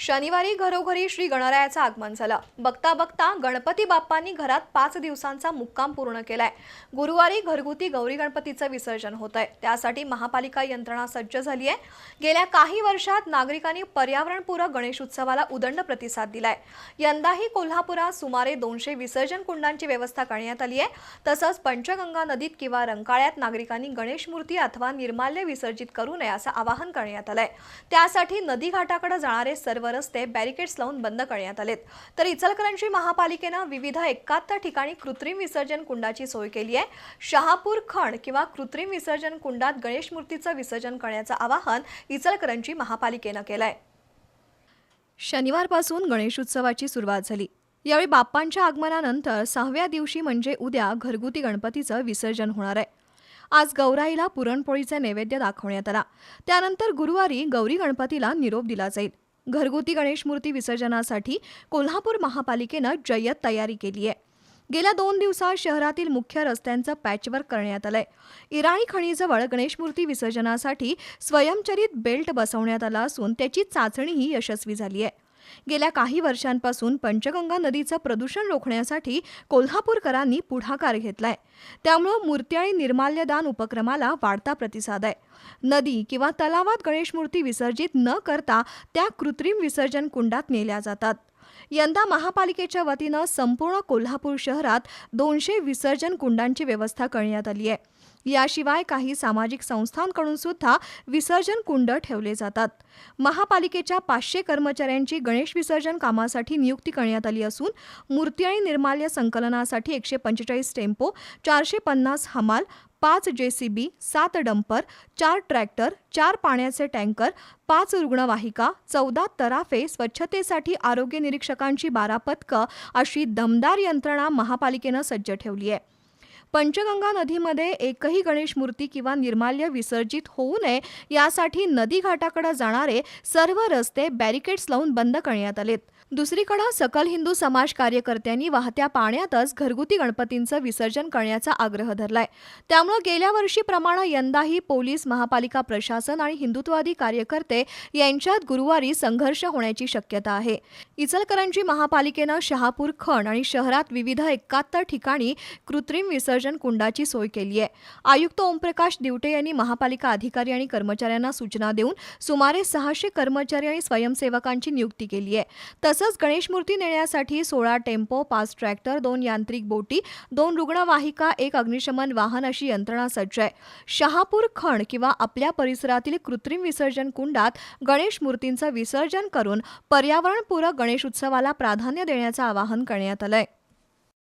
शनिवारी घरोघरी श्री गणरायाचं आगमन झालं. बघता बघता गणपती बाप्पांनी घरात पाच दिवसांचा मुक्काम पूर्ण केलाय. गुरुवारी घरगुती गौरी गणपतीचं विसर्जन होत आहे त्यासाठी महापालिका यंत्रणा सज्ज झाली आहे गेल्या काही वर्षात नागरिकांनी पर्यावरणपूरक गणेश उत्सवाला उदंड प्रतिसाद दिलाय. यंदाही कोल्हापुरात सुमारे दोनशे विसर्जन कुंडांची व्यवस्था करण्यात आली आहे तसंच पंचगंगा नदीत किंवा रंकाळ्यात नागरिकांनी गणेश मूर्ती अथवा निर्माल्य विसर्जित करू नये असं आवाहन करण्यात आलंय. त्यासाठी नदी घाटाकडे जाणारे सर्व रस्ते बॅरिकेड्स लावून बंद करण्यात आलेत. तर इचलकरंजी महापालिकेनं विविध एकाहत्तर ठिकाणी कृत्रिम विसर्जन कुंडाची सोय केली आहे. शहापूर खण किंवा कृत्रिम विसर्जन कुंडात गणेश मूर्तीचं विसर्जन करण्याचं आवाहन इचलकरंजी महापालिकेनं केलंय. शनिवारपासून गणेशोत्सवाची सुरुवात झाली. यावेळी बाप्पांच्या आगमनानंतर सहाव्या दिवशी म्हणजे उद्या घरगुती गणपतीचं विसर्जन होणार आहे. आज गौराईला पुरणपोळीचा नैवेद्य दाखवण्यात आला. त्यानंतर गुरुवारी गौरी गणपतीला निरोप दिला जाईल. घरगुती गणेश मूर्ती विसर्जनासाठी कोल्हापूर महापालिकेनं जय्यत तयारी केली आहे. गेल्या दोन दिवसात शहरातील मुख्य रस्त्यांचं पॅचवर्क करण्यात आलंय. इराणी खणीजवळ गणेशमूर्ती विसर्जनासाठी स्वयंचलित बेल्ट बसवण्यात आला असून त्याची चाचणीही यशस्वी झाली आहे. गेल्या काही वर्षांपासून पंचगंगा नदीचं प्रदूषण रोखण्यासाठी कोल्हापूरकरांनी पुढाकार घेतलाय. त्यामुळं मूर्ती आणि निर्माल्यदान उपक्रमाला वाढता प्रतिसाद आहे. नदी किंवा तलावात गणेश मूर्ती विसर्जित न करता त्या कृत्रिम विसर्जन कुंडात नेल्या जातात. यंदा महापालिकेच्या वतीनं संपूर्ण कोल्हापूर शहरात दोनशे विसर्जन कुंडांची व्यवस्था करण्यात आली आहे. याशिवाय काही सामाजिक संस्थांकडून सुद्धा विसर्जन कुंड ठेवले जातात. महापालिकेच्या पाचशे कर्मचाऱ्यांची गणेश विसर्जन कामासाठी नियुक्ती करण्यात आली असून मूर्ती आणि निर्माल्य संकलनासाठी एकशे पंचेचाळीस टेम्पो चारशे पन्नास हमाल पाच जेसीबी सात डंपर चार ट्रॅक्टर चार पाण्याचे टँकर पाच रुग्णवाहिका चौदा तराफे स्वच्छतेसाठी आरोग्य निरीक्षकांची बारा पथकं अशी दमदार यंत्रणा महापालिकेनं सज्ज ठेवली आहे. पंचगंगा नदीमध्ये एकही गणेश मूर्ती किंवा निर्माल्य विसर्जित होऊ नये यासाठी नदी घाटाकडे जाणारे सर्व रस्ते बॅरिकेड्स लावून बंद करण्यात आलेत. दुसरीकडे सकल हिंदू समाज कार्यकर्त्यांनी वाहत्या पाण्यातच घरगुती गणपतींचं विसर्जन करण्याचा आग्रह धरलाय. त्यामुळे गेल्या वर्षीप्रमाणे यंदाही पोलीस महापालिका प्रशासन आणि हिंदुत्ववादी कार्यकर्ते यांच्यात गुरुवारी संघर्ष होण्याची शक्यता आहे. इचलकरंजी महापालिकेनं शहापूर खण आणि शहरात विविध एकाहत्तर ठिकाणी कृत्रिम विसर्जन कुंडाची सोय केली आहे. आयुक्त ओमप्रकाश दिवटे यांनी महापालिका अधिकारी आणि कर्मचाऱ्यांना सूचना देऊन सुमारे सहाशे कर्मचारी आणि स्वयंसेवकांची नियुक्ती केली आहे. तसंच गणेश मूर्ती नेण्यासाठी सोळा टेम्पो पाच ट्रॅक्टर दोन यांत्रिक बोटी दोन रुग्णवाहिका एक अग्निशमन वाहन अशी यंत्रणा सज्ज आहे. शहापूर खण किंवा आपल्या परिसरातील कृत्रिम विसर्जन कुंडात गणेश मूर्तींचं विसर्जन करून पर्यावरणपूरक गणेश उत्सवाला प्राधान्य देण्याचं आवाहन करण्यात आलंय.